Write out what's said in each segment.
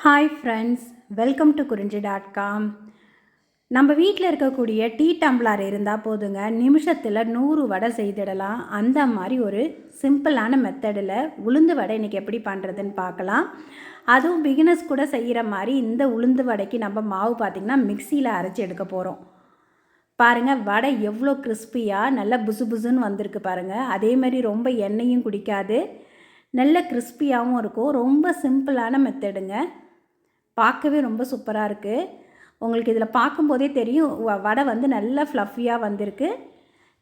Hi friends welcome to Kurinji dot com நம்ம வீட்டில் இருக்கக்கூடிய டீ டம்ளர் இருந்தால் போதுங்க நிமிஷத்தில் நூறு வடை செய்திடலாம். அந்த மாதிரி ஒரு சிம்பிளான மெத்தடில் உளுந்து வடை இன்றைக்கி எப்படி பண்ணுறதுன்னு பார்க்கலாம். அதுவும் பிகினர்ஸ் கூட செய்கிற மாதிரி இந்த உளுந்து வடைக்கு நம்ம மாவு பார்த்திங்கன்னா மிக்சியில் அரைச்சி எடுக்க போகிறோம் பாருங்கள் வடை எவ்வளோ கிறிஸ்பியாக நல்லா புசு புசுன்னு வந்திருக்கு பாருங்கள் அதே மாதிரி ரொம்ப எண்ணெயும் குடிக்காது. நல்ல கிறிஸ்பியாகவும் இருக்கும். ரொம்ப சிம்பிளான மெத்தடுங்க பார்க்கவே ரொம்ப சூப்பராக இருக்குது உங்களுக்கு இதில் பார்க்கும்போதே தெரியும் வ- வடை வந்து நல்லா ஃப்ளஃபியாக வந்திருக்கு.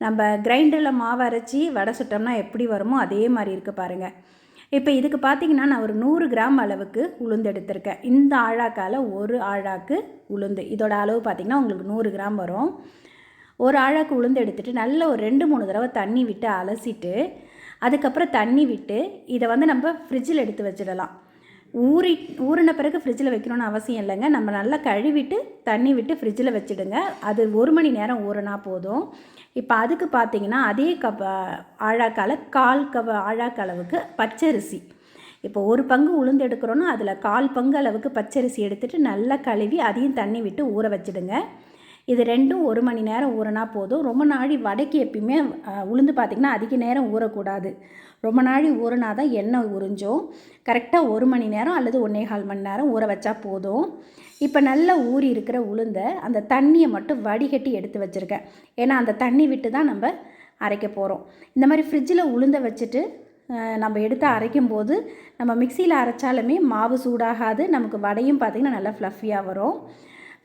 நம்ம கிரைண்டரில் மாவு அரைச்சி வடை சுட்டோம்னா எப்படி வருமோ அதே மாதிரி இருக்குது பாருங்கள் இப்போ இதுக்கு பார்த்தீங்கன்னா நான் ஒரு நூறு கிராம் அளவுக்கு உளுந்து எடுத்திருக்கேன். இந்த ஆழாக்கால் ஒரு ஆழாக்கு உளுந்து. இதோட அளவு பார்த்திங்கன்னா உங்களுக்கு நூறு கிராம் வரும். ஒரு ஆழாக்கு உளுந்து எடுத்துகிட்டு நல்ல ஒரு ரெண்டு மூணு தடவை தண்ணி விட்டு அலசிட்டு அதுக்கப்புறம் தண்ணி விட்டு இதை வந்து நம்ம ஃப்ரிட்ஜில் எடுத்து வச்சிடலாம். ஊறி ஊறின பிறகு ஃப்ரிட்ஜில் வைக்கணும்னு அவசியம் இல்லைங்க. நம்ம நல்லா கழுவிட்டு தண்ணி விட்டு ஃப்ரிட்ஜில் வச்சுடுங்க. அது ஒரு மணி நேரம் ஊறினா போதும். இப்போ அதுக்கு பார்த்தீங்கன்னா அதே கப் ஆழாக்கால கால் கவ ஆழாக்களவுக்கு பச்சரிசி. இப்போ ஒரு பங்கு உளுந்து எடுக்கிறோன்னா அதில் கால் பங்கு அளவுக்கு பச்சரிசி எடுத்துட்டு நல்லா கழுவி அதையும் தண்ணி விட்டு ஊற வச்சிடுங்க. இது ரெண்டும் ஒரு மணி நேரம் ஊறினா போதும். ரொம்ப நாழி வடைக்கு எப்பயுமே உளுந்து பார்த்திங்கன்னா அதிக நேரம் ஊறக்கூடாது. ரொம்ப நாழி ஊறினா தான் எண்ணெய் உறிஞ்சும் கரெக்டாக ஒரு மணி நேரம் அல்லது ஒன்றே கால் மணி நேரம் ஊற வச்சா போதும். இப்போ நல்லா ஊறி இருக்கிற உளுந்தை அந்த தண்ணியை மட்டும் வடிகட்டி எடுத்து வச்சுருக்கேன். ஏன்னா அந்த தண்ணி விட்டு தான் நம்ம அரைக்க போகிறோம் இந்த மாதிரி ஃப்ரிட்ஜில் உளுந்த வச்சுட்டு நம்ம எடுத்து அரைக்கும் போது நம்ம மிக்சியில் அரைச்சாலுமே மாவு சூடாகாது. நமக்கு வடையும் பார்த்திங்கன்னா நல்லா ஃப்ளஃபியாக வரும்.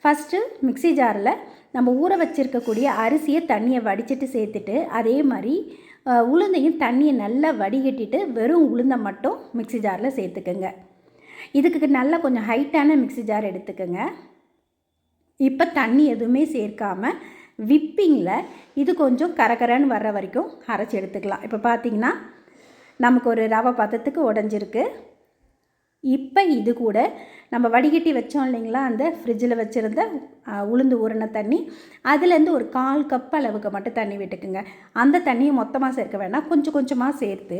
ஃபஸ்ட்டு மிக்ஸி ஜாரில் நம்ம ஊற வச்சுருக்கக்கூடிய அரிசியை தண்ணியை வடிச்சிட்டு சேர்த்துட்டு அதே மாதிரி உளுந்தையும் தண்ணியை நல்லா வடிகட்டிட்டு வெறும் உளுந்தை மட்டும் மிக்ஸி ஜாரில் சேர்த்துக்கோங்க. இதுக்கு நல்லா கொஞ்சம் ஹைட்டான மிக்ஸி ஜார் எடுத்துக்கோங்க. இப்போ தண்ணி எதுவுமே சேர்க்காம விப்பிங்கில் இது கொஞ்சம் கரகரன்னு வர்ற வரைக்கும் அரைச்சி எடுத்துக்கலாம். இப்போ பார்த்தீங்கன்னா நமக்கு ஒரு ரவை பதத்துக்கு உடஞ்சிருக்கு. இப்போ இது கூட நம்ம வடிகட்டி வச்சோம் இல்லைங்களா அந்த ஃப்ரிட்ஜில் வச்சுருந்த உளுந்து ஊறின தண்ணி. அதுலேருந்து ஒரு கால் கப் அளவுக்கு மட்டும் தண்ணி விட்டுக்குங்க. அந்த தண்ணியை மொத்தமாக சேர்க்க வேண்டாம் கொஞ்சம் கொஞ்சமாக சேர்த்து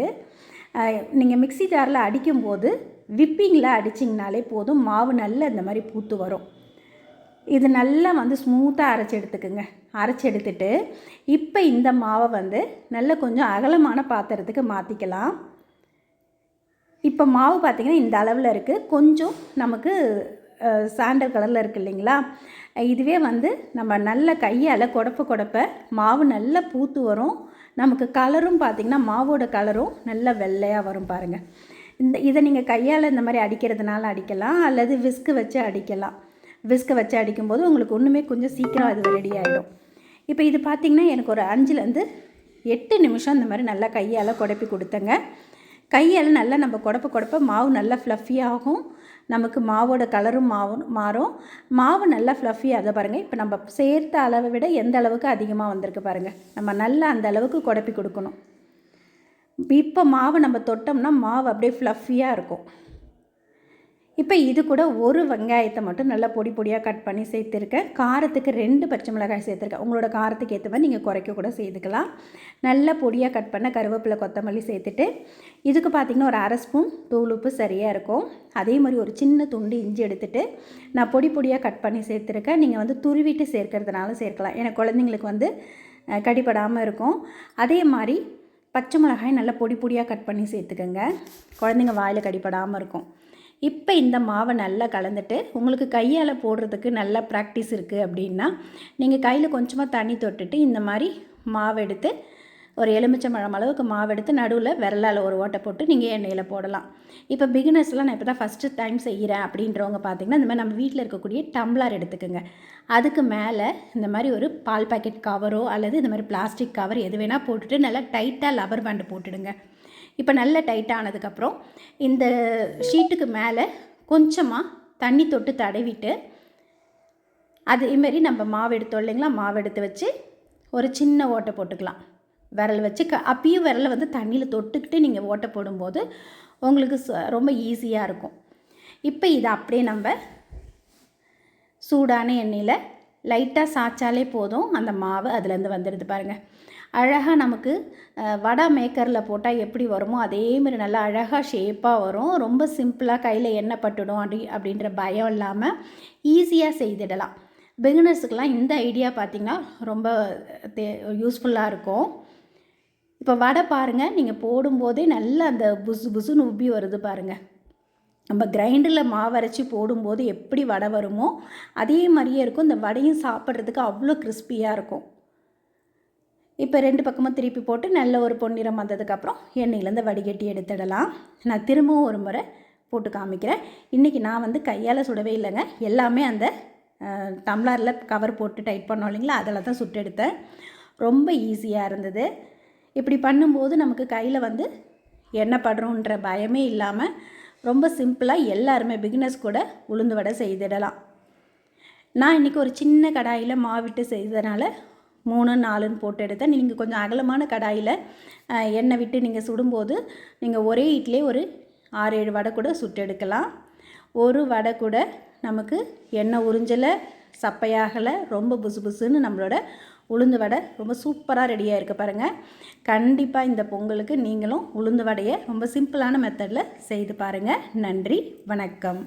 நீங்கள் மிக்ஸி ஜாரில் அடிக்கும்போது விப்பிங்கில் அடிச்சிங்கனாலே போதும். மாவு நல்லா இந்த மாதிரி பூத்து வரும். இது நல்லா வந்து ஸ்மூத்தாக அரைச்சி எடுத்துக்குங்க. அரைச்சி எடுத்துட்டு இப்போ இந்த மாவை வந்து நல்ல கொஞ்சம் அகலமான பாத்திரத்துக்கு மாற்றிக்கலாம் இப்போ மாவு பார்த்திங்கன்னா இந்த அளவில் இருக்குது கொஞ்சம் நமக்கு சாண்டல் கலரில் இருக்குது இல்லைங்களா? இதுவே வந்து நம்ம நல்ல கையால் குடப்ப குடப்ப மாவு நல்லா பூத்து வரும். நமக்கு கலரும் பார்த்திங்கன்னா மாவோட கலரும் நல்ல வெள்ளையாக வரும் பாருங்கள் இந்த இதை நீங்கள் கையால் இந்த மாதிரி அடிக்கிறதுனால அடிக்கலாம் அல்லது விஸ்கு வச்சு அடிக்கலாம். விஸ்கு வச்சு அடிக்கும்போது உங்களுக்கு ஒன்றுமே கொஞ்சம் சீக்கிரம் அது ரெடி ஆகிடும் இப்போ இது பார்த்திங்கன்னா எனக்கு ஒரு அஞ்சுலேருந்து எட்டு நிமிஷம் இந்த மாதிரி நல்லா கையால் குடப்பி கொடுத்தேங்க. கையால் நல்லா நம்ம குடப்ப குடப்ப மாவு நல்லா ஃப்ளஃபியாகும் நமக்கு மாவோட கலரும் மாவும் மாறும். மாவு நல்லா fluffy ஆக பாருங்கள் இப்போ நம்ம சேர்த்த அளவை விட எந்த அளவுக்கு அதிகமாக வந்திருக்கு பாருங்கள் நம்ம நல்லா அந்த அளவுக்கு குடப்பி கொடுக்கணும். இப்போ மாவு நம்ம தொட்டோம்னா மாவு அப்படியே ஃப்ளஃபியாக இருக்கும். இப்போ இது கூட ஒரு வெங்காயத்தை மட்டும் நல்லா பொடி பொடியாக கட் பண்ணி சேர்த்துருக்கேன். காரத்துக்கு ரெண்டு பச்சை மிளகாய் சேர்த்துருக்கேன். உங்களோட காரத்துக்கு ஏற்ற மாதிரி நீங்கள் குறைக்க கூட செய்துக்கலாம். நல்லா பொடியாக கட் பண்ண கருவேப்பிலை கொத்தமல்லி சேர்த்துட்டு இதுக்கு பார்த்திங்கன்னா ஒரு அரை ஸ்பூன் தூள் உப்பு சரியாக இருக்கும். அதே மாதிரி ஒரு சின்ன துண்டு இஞ்சி எடுத்துட்டு நான் பொடி பொடியாக கட் பண்ணி சேர்த்துருக்கேன். நீங்கள் வந்து துருவிட்டு சேர்க்கறதுனால சேர்க்கலாம். ஏன்னா குழந்தைங்களுக்கு வந்து கடிப்படாமல் இருக்கும். அதே மாதிரி பச்சை மிளகாய் நல்லா பொடி பொடியாக கட் பண்ணி சேர்த்துக்கோங்க. குழந்தைங்க வாயில் கடிபடாமல் இருக்கும். இப்போ இந்த மாவை நல்லா கலந்துட்டு உங்களுக்கு கையால் போடுறதுக்கு நல்லா ப்ராக்டிஸ் இருக்குது அப்படின்னா நீங்கள் கையில் கொஞ்சமாக தண்ணி தொட்டுட்டு இந்த மாதிரி மாவு எடுத்து ஒரு எலுமிச்சம்பழம் அளவுக்கு மாவு எடுத்து நடுவில் விரலால் ஒரு ஓட்டை போட்டு நீங்கள் எண்ணெயில் போடலாம். இப்போ பிகினர்ஸ்லாம் நான் இப்போ தான் ஃபஸ்ட்டு டைம் செய்கிறேன் அப்படின்றவங்க பார்த்தீங்கன்னா இந்த மாதிரி நம்ம வீட்டில் இருக்கக்கூடிய டம்ளர் எடுத்துக்கோங்க. அதுக்கு மேலே இந்த மாதிரி ஒரு பால் பாக்கெட் கவரோ அல்லது இந்த மாதிரி பிளாஸ்டிக் கவர் எது வேணால் போட்டுட்டு நல்லா டைட்டாக லவர் பேண்டு போட்டுடுங்க. இப்போ நல்ல டைட்டானதுக்கப்புறம் இந்த ஷீட்டுக்கு மேலே கொஞ்சமாக தண்ணி தொட்டு தடவிட்டு அதேமாரி நம்ம மாவு எடுத்தோம் இல்லைங்களா? மாவு எடுத்து வச்சு ஒரு சின்ன ஓட்டை போட்டுக்கலாம். விரல் வச்சு க அப்பயும் விரலை வந்து தண்ணியில் தொட்டுக்கிட்டு நீங்கள் ஓட்டை போடும்போது உங்களுக்கு ச- ரொம்ப ஈஸியாக இருக்கும். இப்போ இதை அப்படியே நம்ம சூடான எண்ணெயில் லைட்டாக சாய்ச்சாலே போதும். அந்த மாவு அதுலேருந்து வந்துடுது பாருங்கள் அழகாக நமக்கு வடை மேக்கரில் போட்டால் எப்படி வருமோ அதேமாரி நல்லா அழகாக ஷேப்பாக வரும். ரொம்ப சிம்பிளாக கையில் எண்ணெய் பட்டுடும் அப்படி அப்படின்ற பயம் இல்லாமல் ஈஸியாக செய்திடலாம். பிகினர்ஸுக்கெலாம் இந்த ஐடியா பார்த்திங்கன்னா ரொம்ப தே யூஸ்ஃபுல்லாக இருக்கும். இப்போ வடை பாருங்கள் நீங்கள் போடும்போதே நல்லா அந்த புசு புசுன்னு உப்பி வருது பாருங்கள் நம்ம கிரைண்டரில் மாவரைச்சி போடும்போது எப்படி வடை வருமோ அதே மாதிரியே இருக்கும். இந்த வடையும் சாப்பிட்றதுக்கு அவ்வளோ கிறிஸ்பியாக இருக்கும். இப்போ ரெண்டு பக்கமும் திருப்பி போட்டு நல்ல ஒரு பொன்னிறம் வந்ததுக்கப்புறம் எண்ணெயிலேருந்து வடிகட்டி எடுத்துடலாம். நான் திரும்பவும் ஒரு முறை போட்டு காமிக்கிறேன். இன்றைக்கி நான் வந்து கையால் சுடவே இல்லைங்க. எல்லாமே அந்த டம்ளரில் கவர் போட்டு டைட் பண்ணோம் இல்லைங்களா? அதில் தான் சுட்டு எடுத்தேன். ரொம்ப ஈஸியாக இருந்தது. இப்படி பண்ணும்போது நமக்கு கையில் வந்து எண்ணெய் படுறோன்ற பயமே இல்லாமல் ரொம்ப சிம்பிளாக எல்லாருமே பிகினஸ் கூட உளுந்து வடை செய்திடலாம். நான் இன்றைக்கி ஒரு சின்ன கடாயில் மாவிட்டு செய்ததுனால மூணு நாலுன்னு போட்டு எடுத்தேன் நீங்கள் கொஞ்சம் அகலமான கடாயில் எண்ணெய் விட்டு நீங்கள் சுடும்போது நீங்கள் ஒரே இட்லியே ஒரு ஆறு ஏழு வடை கூட சுட்டு எடுக்கலாம். ஒரு வடை கூட நமக்கு எண்ணெய் உறிஞ்சலை சப்பையாகலை ரொம்ப புசு புசுன்னு நம்மளோட உளுந்து வடை ரொம்ப சூப்பராக ரெடியாக இருக்க பாருங்கள் கண்டிப்பாக இந்த பொங்கலுக்கு நீங்களும் உளுந்து வடையை ரொம்ப சிம்பிளான மெத்தடில் செய்து பாருங்கள் நன்றி வணக்கம்.